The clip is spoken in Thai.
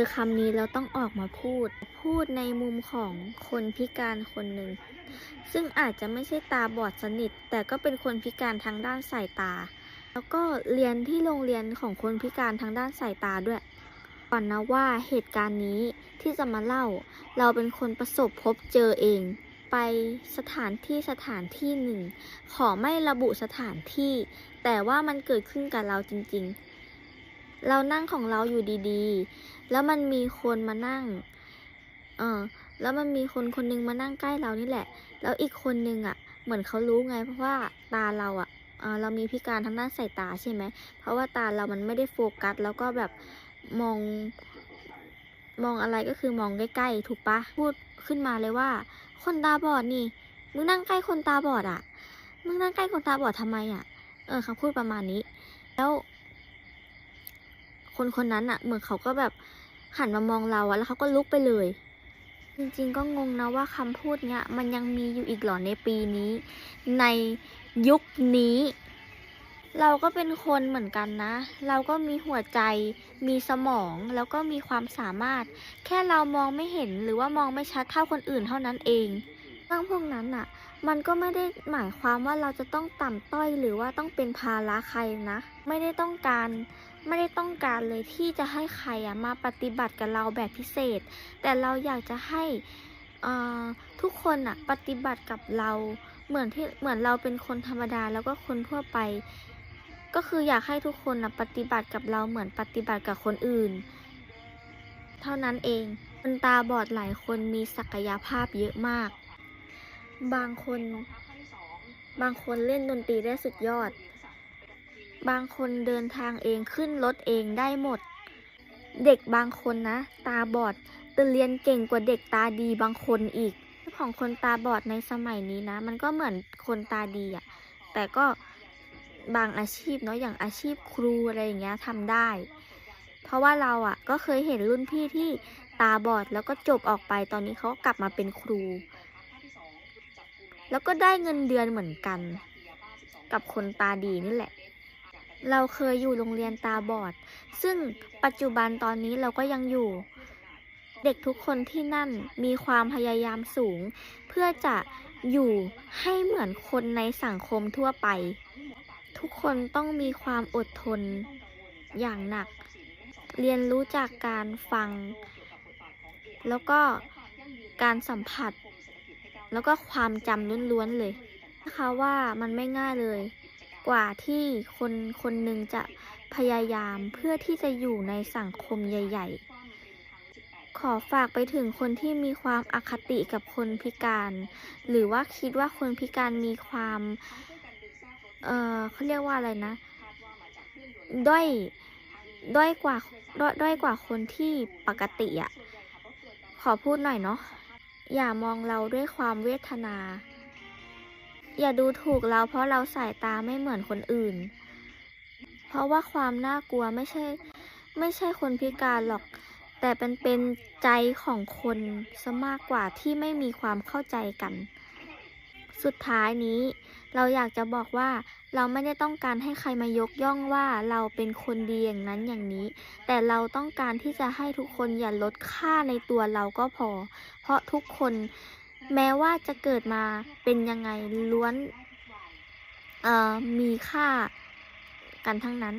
อคำนี้เราต้องออกมาพูด พูดในมุมของคนพิการคนหนึ่ง ซึ่งอาจจะไม่ใช่ตาบอดสนิท แต่ก็เป็นคนพิการทางด้านสายตา แล้วก็เรียนที่โรงเรียนของคนพิการทางด้านสายตาด้วยก่อนนะว่าเหตุการณ์นี้ที่จะมาเล่า เราเป็นคนประสบพบเจอเอง ไปสถานที่สถานที่หนึ่ง ขอไม่ระบุสถานที่ แต่ว่ามันเกิดขึ้นกับเราจริงๆ เรานั่งของเราอยู่ดีๆ แล้วมันมีคนมานั่ง เออ แล้วมันมีคนคนหนึงมานั่งใกล้เรานี่แหละ แล้วอีกคนนึงอะ เหมือนเขารู้ไงเพราะว่าตาเราอะเออเรามีพิการทางด้านสายตาใช่ไหม เพราะว่าตาเรามันไม่ได้โฟกัส แล้วก็แบบมอง มองอะไรก็คือมองใกล้ๆ ถูกปะ พูดขึ้นมาเลยว่า คนตาบอดนี่ มึงนั่งใกล้คนตาบอดอะ มึงนั่งใกล้คนตาบอดทำไมอะ เออเขาพูดประมาณนี้ แล้ว คนคนนั้นอะ เหมือนเขาก็แบบ หันมามองเราอะแล้วเขาก็ลุกไปเลย จริงๆก็งงนะว่าคำพูดเนี้ยมันยังมีอยู่อีกหรอในปีนี้ ในยุคนี้ เราก็เป็นคนเหมือนกันนะ เราก็มีหัวใจ มีสมองแล้วก็มีความสามารถ แค่เรามองไม่เห็นหรือว่ามองไม่ชัดเท่าคนอื่นเท่านั้นเองเรื่องพวกนั้นอะมันก็ไม่ได้หมายความว่าเราจะต้องต่ำต้อยหรือว่าต้องเป็นภาระใครนะ ไม่ได้ต้องการ ไม่ได้ต้องการเลยที่จะให้ใครอะมาปฏิบัติกับเราแบบพิเศษ แต่เราอยากจะให้ทุกคนอะปฏิบัติกับเราเหมือนที่เหมือนเราเป็นคนธรรมดาแล้วก็คนทั่วไป ก็คืออยากให้ทุกคนอะปฏิบัติกับเราเหมือนปฏิบัติกับคนอื่น เท่านั้นเองคนตาบอดหลายคนมีศักยภาพเยอะมาก บางคน บางคนเล่นดนตรีได้สุดยอด บางคนเดินทางเองขึ้นรถเองได้หมด เด็กบางคนนะ ตาบอดแต่เรียนเก่งกว่าเด็กตาดีบางคนอีกของคนตาบอดในสมัยนี้นะ มันก็เหมือนคนตาดีอะแต่ก็บางอาชีพเนาะอย่างอาชีพครูอะไรอย่างเงี้ยทำได้ เพราะว่าเราอะก็เคยเห็นรุ่นพี่ที่ตาบอดแล้วก็จบออกไปตอนนี้เขาก็กลับมาเป็นครู แล้วก็ได้เงินเดือนเหมือนกัน กับคนตาดีนี่แหละ เราเคยอยู่โรงเรียนตาบอด ซึ่งปัจจุบันตอนนี้เราก็ยังอยู่ เด็กทุกคนที่นั่นมีความพยายามสูง เพื่อจะอยู่ให้เหมือนคนในสังคมทั่วไป ทุกคนต้องมีความอดทนอย่างหนัก เรียนรู้จากการฟัง แล้วก็การสัมผัส แล้วก็ความจำล้วนๆเลยนะคะว่ามันไม่ง่ายเลย กว่าที่คนคนหนึ่งจะพยายามเพื่อที่จะอยู่ในสังคมใหญ่ ๆ ขอฝากไปถึงคนที่มีความอคติกับคนพิการ หรือว่าคิดว่าคนพิการมีความ เอ่อเขาเรียกว่าอะไรนะ ด้อย ด้อยกว่าด้อยด้อยกว่าคนที่ปกติอะ่ะ ขอพูดหน่อยเนาะ อย่ามองเราด้วยความเวทนา อย่าดูถูกเราเพราะเราสายตาไม่เหมือนคนอื่น เพราะว่าความน่ากลัวไม่ใช่ ไม่ใช่คนพิการหรอก แต่เป็นเป็นใจของคนซะมากกว่าที่ไม่มีความเข้าใจกัน สุดท้ายนี้ เราอยากจะบอกว่าเราไม่ได้ต้องการให้ใครมายกย่องว่าเราเป็นคนดีอย่างนั้นอย่างนี้ แต่เราต้องการที่จะให้ทุกคนอย่าลดค่าในตัวเราก็พอ เพราะทุกคน แม้ว่าจะเกิดมาเป็นยังไงล้วนมีค่ากันทั้งนั้น